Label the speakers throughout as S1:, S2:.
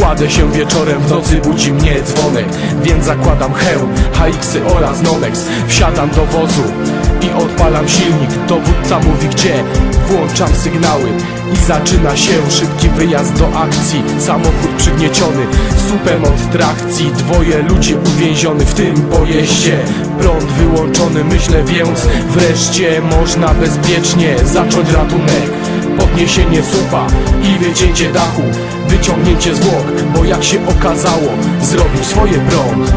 S1: Kładę się wieczorem, w nocy budzi mnie dzwonek Więc zakładam hełm, HX-y oraz Nonex. Wsiadam do wozu i odpalam silnik. Dowódca mówi gdzie, włączam sygnały I zaczyna się szybki wyjazd do akcji. Samochód przygnieciony, słupem od trakcji. Dwoje ludzi uwięziony w tym pojeździe. Prąd wyłączony, myślę więc Wreszcie można bezpiecznie zacząć ratunek Podniesienie słupa i wycięcie dachu. Wyciągnięcie zwłok, bo jak się okazało Zrobił swoje prąd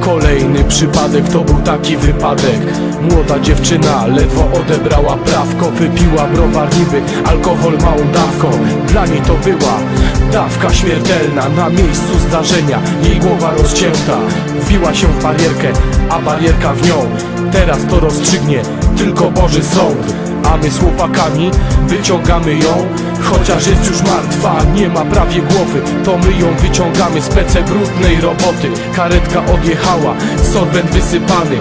S1: Kolejny przypadek to był taki wypadek. Młoda dziewczyna ledwo odebrała prawko Wypiła browar niby alkohol małą dawką. Dla niej to była dawka śmiertelna Na miejscu zdarzenia jej głowa rozcięta. Wbiła się w barierkę, a barierka w nią Teraz to rozstrzygnie tylko Boży Sąd. A my z chłopakami wyciągamy ją Chociaż jest już martwa, nie ma prawie głowy. To my ją wyciągamy z pece brudnej roboty. Karetka odjechała, sorbent wysypany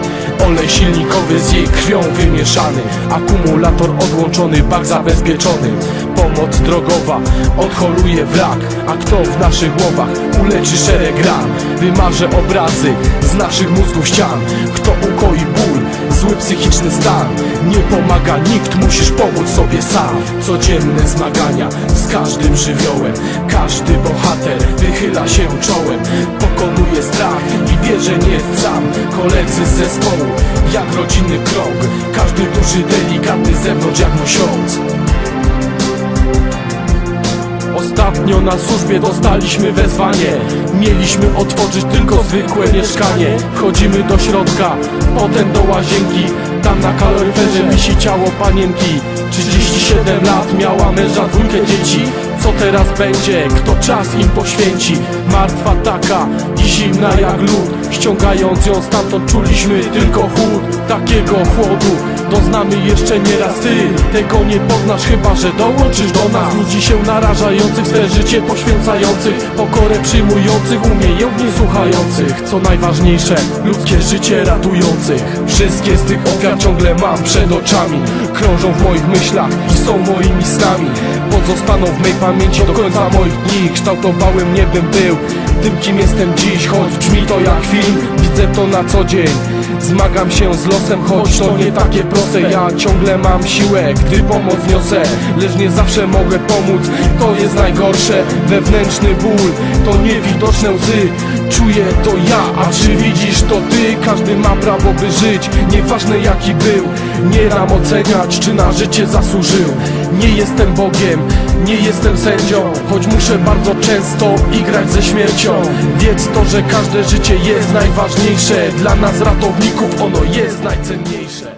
S1: Olej silnikowy z jej krwią wymieszany. Akumulator odłączony, bak zabezpieczony. Pomoc drogowa odholuje wrak. A kto w naszych głowach uleczy szereg ran? Wymarze obrazy z naszych mózgów ścian. Kto ukoi ból, zły psychiczny stan Nie pomaga nikt, musisz pomóc sobie sam. Codzienne zmagania z każdym żywiołem. Każdy bohater wychyla się czołem. Pokonuje strach i wie, że nie jest sam. Koledzy z zespołu, jak rodzinny krąg. Każdy duży, delikatny z zewnątrz jak mosiąc Ostatnio na służbie dostaliśmy wezwanie. Mieliśmy otworzyć tylko zwykłe mieszkanie. Wchodzimy do środka, potem do łazienki. Tam na kaloryferze wisi ciało panienki. 37 lat, miała męża, dwójkę dzieci. Co teraz będzie? Kto czas im poświęci? Martwa taka i zimna jak lód Ściągając ją stamtąd czuliśmy tylko chłód Takiego chłodu. Doznamy jeszcze nieraz ty Tego nie poznasz chyba, że dołączysz do nas. Ludzi się narażających, swe życie poświęcających Pokorę przyjmujących, umiejętnie słuchających. Co najważniejsze, ludzkie życie ratujących. Wszystkie z tych ofiar ciągle mam przed oczami. Krążą w moich myślach i są moimi snami. Pozostaną w mej pamięci do końca moich dni. Kształtowały mnie bym był tym kim jestem dziś. Choć brzmi to jak widzę to na co dzień. Zmagam się z losem, choć to nie takie proste. Ja ciągle mam siłę, gdy pomoc niosę. Lecz nie zawsze mogę pomóc, to jest najgorsze. Wewnętrzny ból, to niewidoczne łzy. Czuję to ja, a czy widzisz to ty? Każdy ma prawo by żyć, nieważne jaki był. Nie dam oceniać, czy na życie zasłużył Nie jestem Bogiem, nie jestem sędzią Choć muszę bardzo często igrać ze śmiercią. Wiedz to, że każde życie jest najważniejsze Dla nas ratowników ono jest najcenniejsze